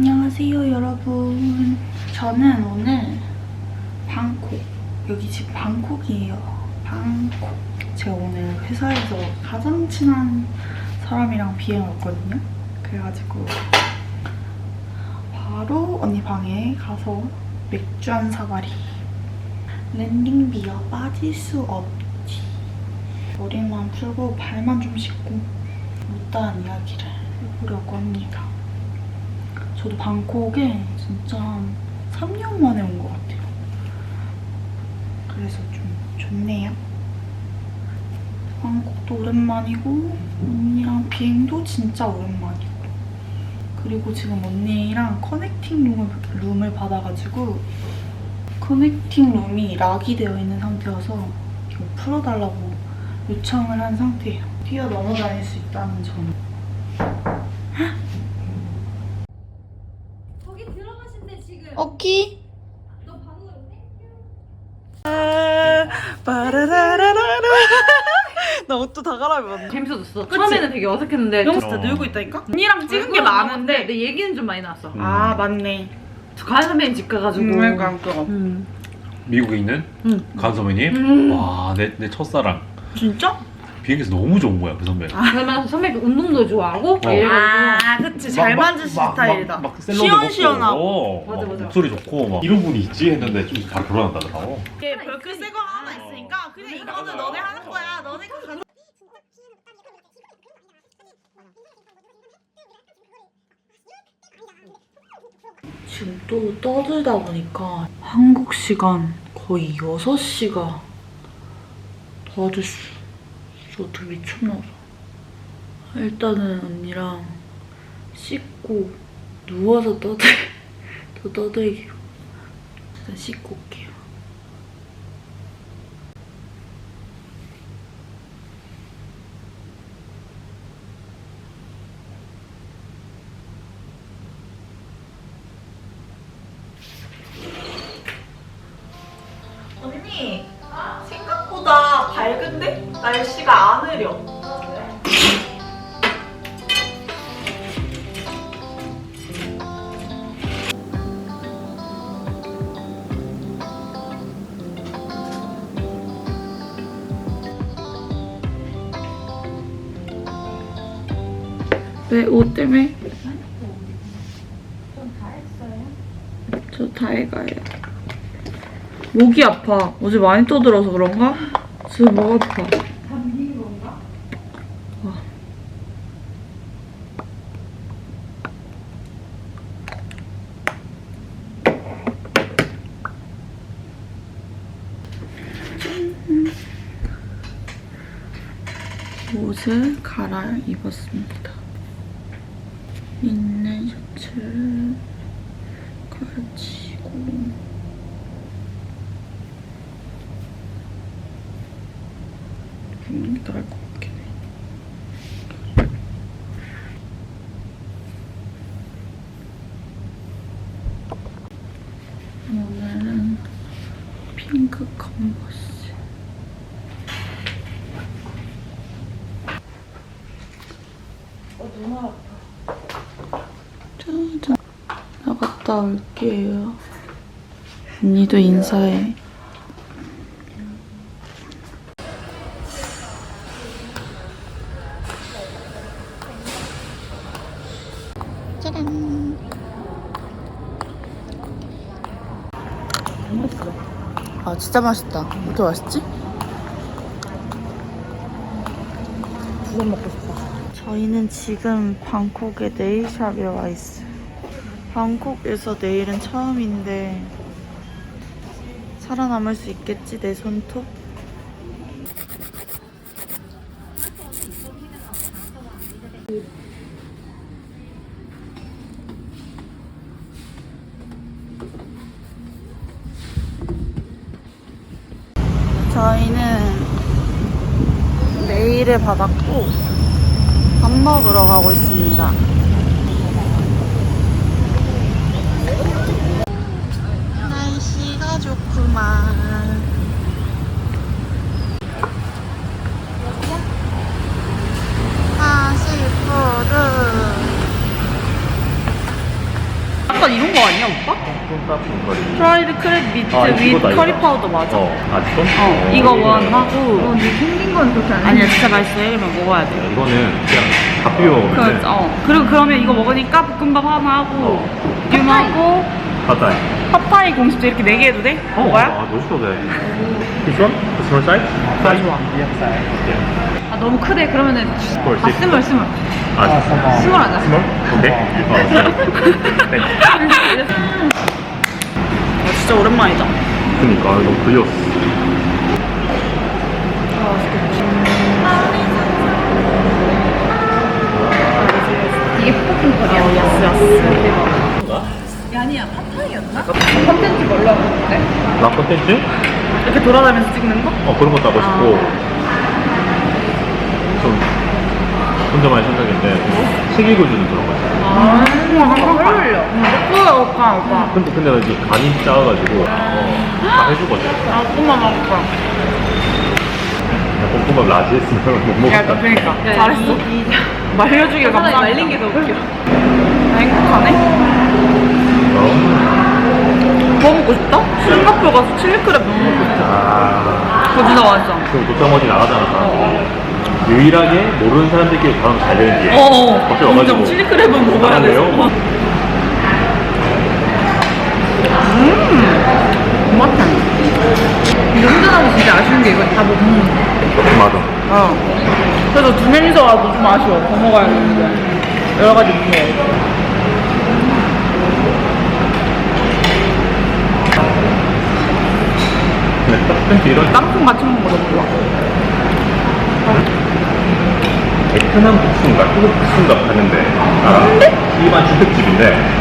안녕하세요 여러분. 저는 오늘 방콕 여기 집 방콕이에요. 방콕. 제가 오늘 회사에서 가장 친한 사람이랑 비행을 왔거든요. 그래가지고 바로 언니 방에 가서 맥주 한 사발이 랜딩 비어 빠질 수 없지. 머리만 풀고 발만 좀 씻고 못다한 이야기를 해보려고 합니다 저도 방콕에 진짜 한 3년 만에 온 것 같아요. 그래서 좀 좋네요. 방콕도 오랜만이고 언니랑 비행도 진짜 오랜만이고 그리고 지금 언니랑 커넥팅 룸을, 룸을 받아가지고 커넥팅 룸이 락이 되어 있는 상태여서 이거 풀어달라고 요청을 한 상태예요. 뛰어 넘어 다닐 수 있다는 점. 거기 들어가신대 지금. 오키. 너 방으로 땡큐. 빠라라라라라. 나 옷도 다 갈아입었네. 재밌어졌어. 그치? 처음에는 되게 어색했는데 영좀 진짜 어. 늘고 있다니까? 언니랑 찍은 게 얼굴은 많은데. 내 얘기는 좀 많이 나왔어. 음. 아 맞네. 저 가연 선배님 집 가가지고. 음, 그러니까 그거. 음. 미국에 있는 응. 간 선배님? 음. 와, 내, 내 첫사랑. 진짜? 비행기에서 너무 좋은 거야, 그 선배. 그러면 선배님 운동도 좋아하고 어. 이래가지고 아 그치 잘 막, 만지시 막, 스타일이다. 막, 막 샐러드 시원시원하고. 먹고, 맞아, 막 맞아. 목소리 좋고, 막 이런 분이 있지 했는데 좀 잘 결혼한다더라고. 이게 별글 새거 하나 있으니까 그냥 이거는 너네 하는 거야. 너네가 가는 지금 또 떠들다 보니까 한국 시간 거의 6시가 다 됐어. 저도 미쳤나봐. 일단은 언니랑 씻고 누워서 떠들, 더 떠들기로. 일단 씻고 올게요. 언니? 날씨가 안 흐려. 왜? 옷 때문에? 저다 해가요. 목이 아파. 어제 많이 떠들어서 그런가? 진짜 목 아파. 감기인 건가? 옷을 갈아 입었습니다. 있는 셔츠를 걸치고 음, 나을 것 같긴 해. 오늘은 핑크 컨버스. 어, 눈 아파. 짜잔. 나 갔다 올게요. 언니도 인사해. 아 진짜 맛있다. 어떻게 맛있지? 그거 먹고 싶어. 저희는 지금 방콕의 네일샵에 와 있어요. 방콕에서 네일은 처음인데 살아남을 수 있겠지 내 손톱? 저희는 네일을 받았고 밥 먹으러 가고 있습니다. 좋구만. 파시푸드. 약간 이런 거 아니야 오빠? 프라이드 크랩 미트 아, 위 이거다, 커리 이거. 파우더 맞아 어, 아직도? 어, 이거 원 하고 근데 생긴 건 그렇게 안 아니야 진짜 맛있어 이러면 먹어야 돼 이거는 그냥 밥 비벼 먹으면 그, 돼. 어. 그리고 그러면 이거 먹으니까 볶음밥 하나 하고 듐하고 팟타이. 팟타이 공식도 이렇게 4개 해도 돼? 먹어야? 아, 너무 시켜도 돼. This one? The small size? Size? 좋아. Yeah, size. Okay. 아 너무 크대 그러면은. 아 스물 스물 아, 스물 하자 small? 오케이. 어, 네. 아 진짜 오랜만이다 그니까, 너무 그리웠어. 이게 볶음밥이야 어, 야스 야스 아니야 팟타이였나? 컨텐츠 뭘로 하고 있는데? 나 콘텐츠? 이렇게 돌아다니면서 찍는 거? 어, 그런 것도 하고 싶고. 좀, 혼자만의 생각인데, 책 읽어주는 그런 거 있어. 아 헐려 오빠 오빠 오빠 근데, 근데 나 이제 간이 작아가지고, 어, 다 해주거든. 아 오빠만 먹을 거야 야, 볶음밥 라지 했으면 못 먹었다. 그러니까 잘했어. 말려주길 감사합니다. 말린 게 더 웃겨. 나 행복하네. 어. 뭐 먹고 싶다? 싱가포르 가서 칠리크랩 너무 먹고 싶다. 아. 그거 진짜 맛있어. 그럼 도장머지 나가잖아. 사람들이. 유일하게 모르는 사람들끼리 가면 잘 되는 뒤에. 어, 밖에 와가지고. 인정. 칠리크랩은 먹어야 아, 돼. 그래요? 음, 맛있다. 근데 혼자나면 진짜 아쉬운 게 이거 다 못 먹는 거. 맞아. 어. 그래서 두 명이서 와도 좀 아쉬워. 더 먹어야 되는데. 여러 가지 무서워. 근데 딱 팬티 이런 땅콩 같이 먹는 거 너무 좋아. 베트남 국수인가 태국 국수인가 하는데 아, 일반 주택집인데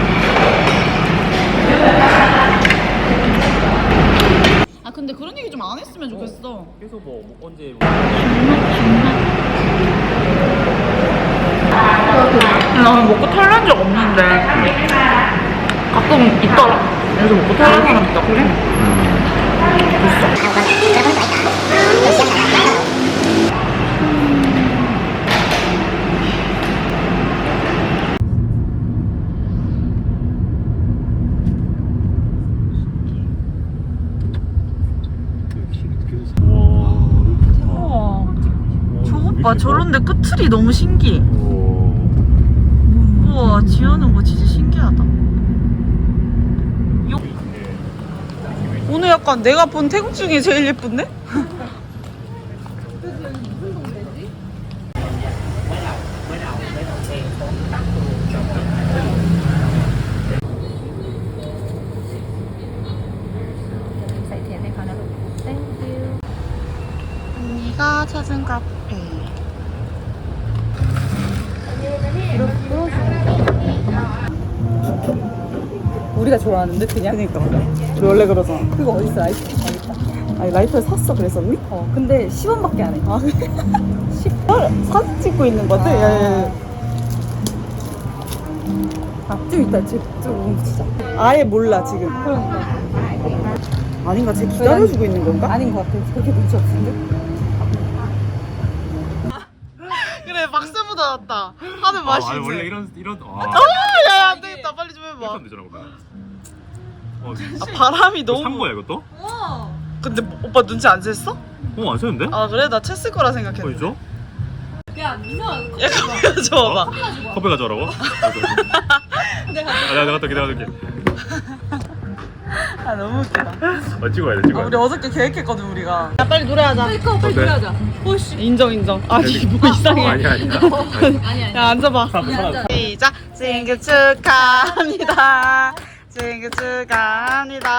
아 근데 그런 얘기 좀 안 했으면 좋겠어. 그래서 뭐 언제 나는 먹고 탈난 적 없는데 가끔 있더라. 그래서 먹고 탈난 사람 있다. 그래? 봐. 저런데 끝틀이 너무 신기해. 우와, 지어놓은 거 진짜 신기하다. 요... 오늘 약간 내가 본 태국 중에 제일 예쁜데? 언니가 찾은 카페. 우리가 좋아하는데 그냥? 그니까 우리 원래 그러잖아. 그거 어딨어? 라이터 아, 있다. 아니 라이터를 샀어 그랬었니? 어 근데 10원밖에 안 해. 아 그래? 10원? 사진 찍고 있는 거지? 야야야 아좀 이따 좀 진짜 아예 몰라 지금. 그러니까. 아닌가? 쟤 기다려주고 있는 건가? 아닌 것 같아. 그렇게 눈치 없은데? 그래 박수 묻어놨다. 하는 맛이 아, 있지 원래 이런 이런 아, 야야 안 되겠다 빨리 좀 해봐 되잖아 그러면. 어, 아 바람이 이거 산 너무 거야 이것도? 근데 뭐- 오빠 눈치 안 챘어? 어 안 썼는데? 아 그래? 나 챘을 거라 어 생각했는데 있죠? 야 민아 야 카메라 줘봐봐 커피 가져오라고? 아, 내가 내가 갖다 내가 갖다 아 너무 웃기다. 어 찍어야 돼 아, 찍어야 우리 돼. 어저께 계획했거든 우리가. 야 빨리 노래하자. 빨리 꺼 빨리 어때? 노래하자. 인정 인정. 아니 뭐 이상해. 아니야 아니야. 아니 아니. 야 앉아봐. 앉아. 시작. 생일 축하합니다. 생일 축하합니다.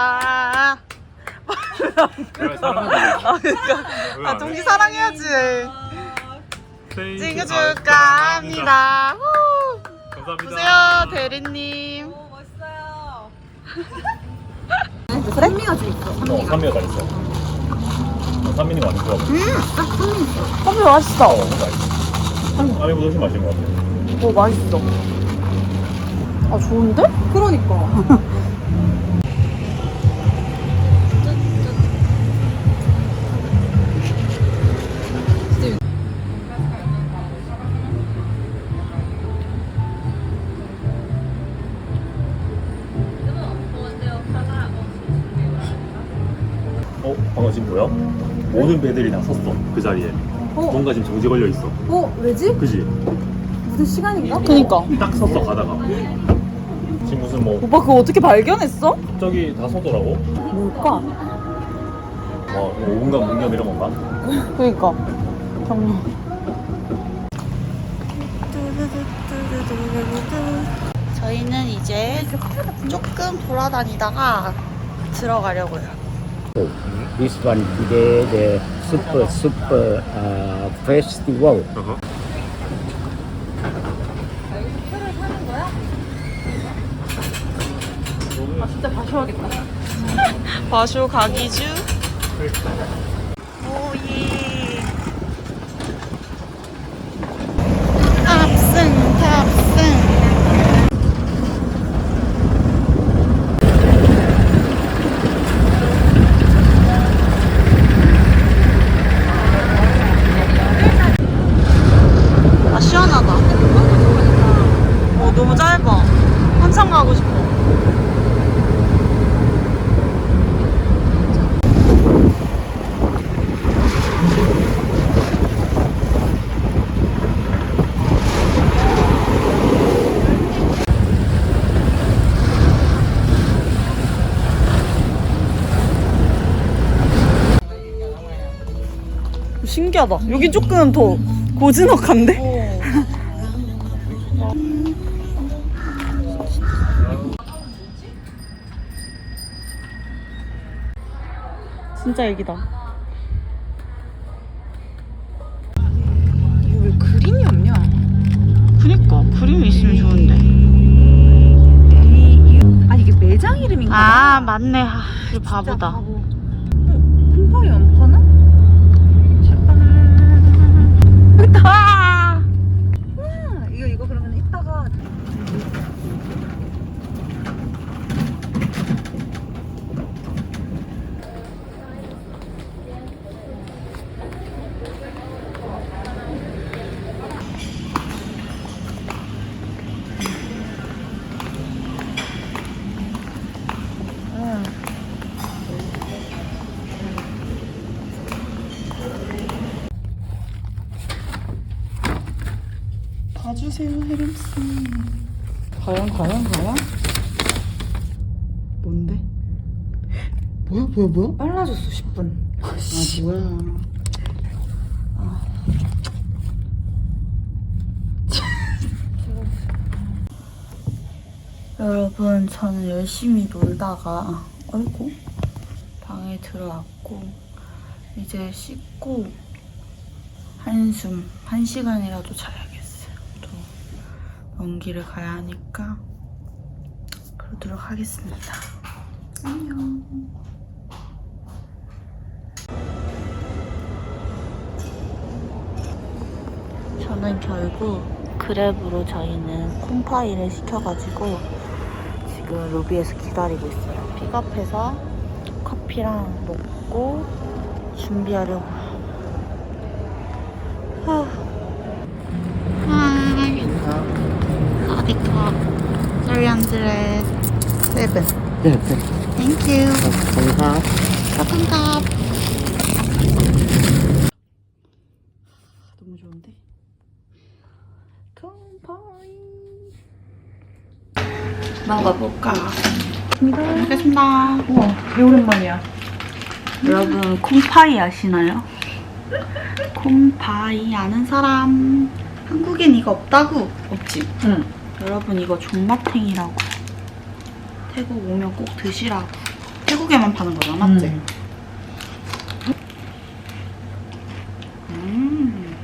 아 그니까. 아 동기 사랑해야지. 생일 축하합니다. 후. 감사합니다. 보세요 대리님. 오 멋있어요 어, 산미가 다 있어. 어, 산미는 완전 좋아. 커피 맛있어 어, 맛있어. 한국 안에보다 훨씬 맛있는 것 같아. 어 맛있어 아 좋은데? 그러니까 어 보여? 모든 배들이 다 섰어 그 자리에 뭔가 지금 정지 걸려 있어 어 왜지? 그지? 무슨 시간인가? 그니까. 딱 섰어 가다가 지금 무슨 뭐 오빠 그거 어떻게 발견했어? 저기 다 서더라고 뭘까? 뭐, 뭐 온갖 문념 이런 건가? 그니까. 정말. 저희는 이제 조금 돌아다니다가 들어가려고요. This one today the super super uh, festival. 바쇼 가기주. 오예. 탑승 탑승. 아 시원하다. 어 너무 짧아. 한참 가고 싶어. 신기하다. 여기 조금 더 고즈넉한데? 진짜 애기다. 이거 왜 그림이 없냐? 그니까 그림이 있으면 좋은데. 아니 이게 매장 이름인가? 아 맞네. 아, 이 바보다. kum팡이 안 파나? 아! 아, 이거 이거 그러면 이따가 봐주세요 혜림씨. 과연, 과연, 과연? 뭔데? 뭐야, 뭐야, 뭐야? 빨라졌어 10분. 아, 뭐야. 여러분 저는 열심히 놀다가 어이구 방에 들어왔고 이제 씻고 한숨 한 시간이라도 자야겠어요. 길을 가야 하니까 그러도록 하겠습니다. 안녕. 저는 결국 그랩으로 저희는 콩파이를 시켜가지고 지금 로비에서 기다리고 있어요. 픽업해서 커피랑 먹고 준비하려고요. 후. 하 307. 네, 네. Thank you. 감사. 감사. 너무 좋은데? 컴파이. 먹어볼까? 음, 먹겠습니다. 우와, 개 오랜만이야. 여러분, 콤파이 아시나요? 콤파이 아는 사람. 한국엔 이거 없다고? 없지? 응. 여러분 이거 존맛탱이라고 태국 오면 꼭 드시라고 태국에만 파는 거잖아 맞지? 음. 음.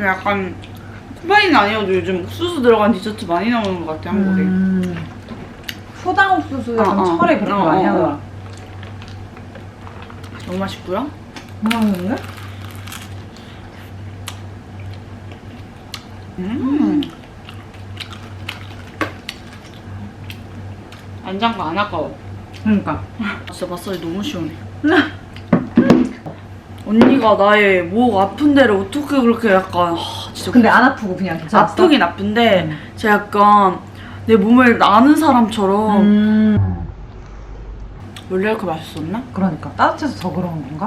약간 콩파이는 아니어도 요즘 옥수수 들어간 디저트 많이 나오는 것 같아 한국에 음. 소당 옥수수 약간 어, 어. 철에 그렇게 어, 많이 어, 하더라. 너무 맛있고요 맛있는데? 음. 안 잠가 안 아까워. 그러니까. 진짜 맛살이 너무 시원해. 언니가 나의 목 아픈 데를 어떻게 그렇게 약간 하, 진짜 근데 안 아프고 그냥 괜찮았어? 아프긴 아픈데 음. 제가 약간 내 몸을 아는 사람처럼 음. 원래 이렇게 맛있었나? 그러니까 따뜻해서 더 그런 건가?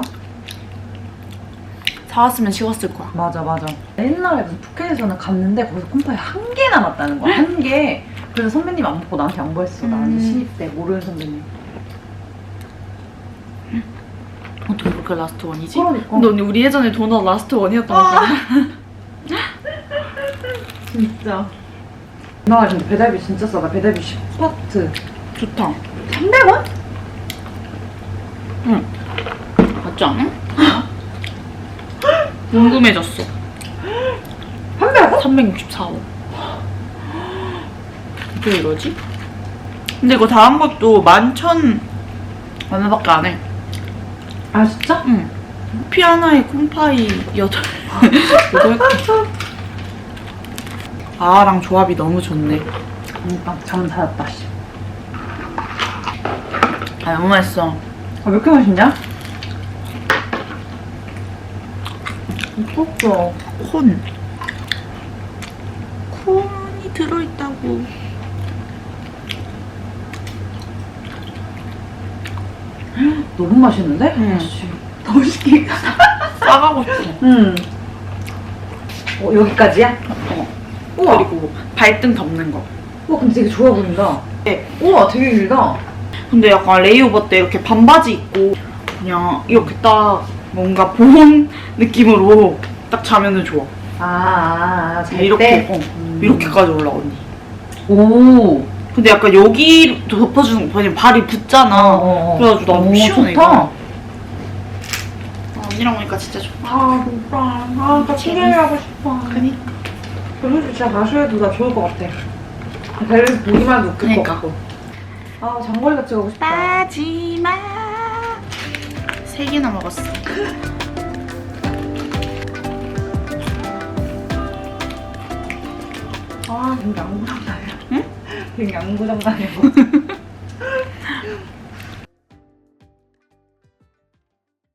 사왔으면 식었을 거야. 맞아 맞아 옛날에 무슨 푸켓에서는 갔는데 거기서 콤파이 한 개 남았다는 거야 한개 그래서 선배님 안 먹고 나한테 양보했어 나 음. 신입 때 모르는 선배님 어떻게 그렇게 라스트 원이지? 그러니까. 근데 언니 우리 예전에 도넛 라스트 원이었던 거 같아. 진짜 나 근데 배달비 진짜 싸다 배달비 10파트 좋다. 300원? 맞지 않아? 궁금해졌어. 300원? 364원. 왜 이러지? 근데 이거 다 한 것도 11,000 얼마밖에 안 해. 아 진짜? 응. 피 하나에 콤파이 8, 8개. 아랑 조합이 너무 좋네. 그러니까 잠은 닫았다 씨. 아, 너무 맛있어. 아, 왜 이렇게 맛있냐? 미쳤어. 콘. 콘이 들어있다고. 너무 맛있는데? 응. 씨, 더 시키까 싸가고 싶어. 응. 어, 여기까지야? 어. 우와. 그리고 발등 덮는 거. 우와, 근데 되게 좋아 보인다. 네. 우와, 되게 길다. 근데 약간 레이오버 때 이렇게 반바지 입고 그냥 이렇게 딱 뭔가 보온 느낌으로 딱 자면은 좋아. 아, 아, 아, 잘 이렇게 때? 어, 음. 이렇게까지 올라 언니. 오. 근데 약간 여기 덮어주는 거 왜냐면 발이 붙잖아. 어, 어. 그래가지고 너무 오, 시원해. 좋다. 이거. 아, 언니랑 오니까 진짜 좋다. 아, 오빠. 아, 나 친구하고 싶어. 그니까. 그래도 진짜 마셔도 나 좋을 것 같아. 배를 보기만 해도 웃길 것 그니까. 같고. 아, 장거리 같이 가고 싶다. 빠지마. 세 개나 먹었어. 아, 되게 양구장난 응? 되게 양구장난이야.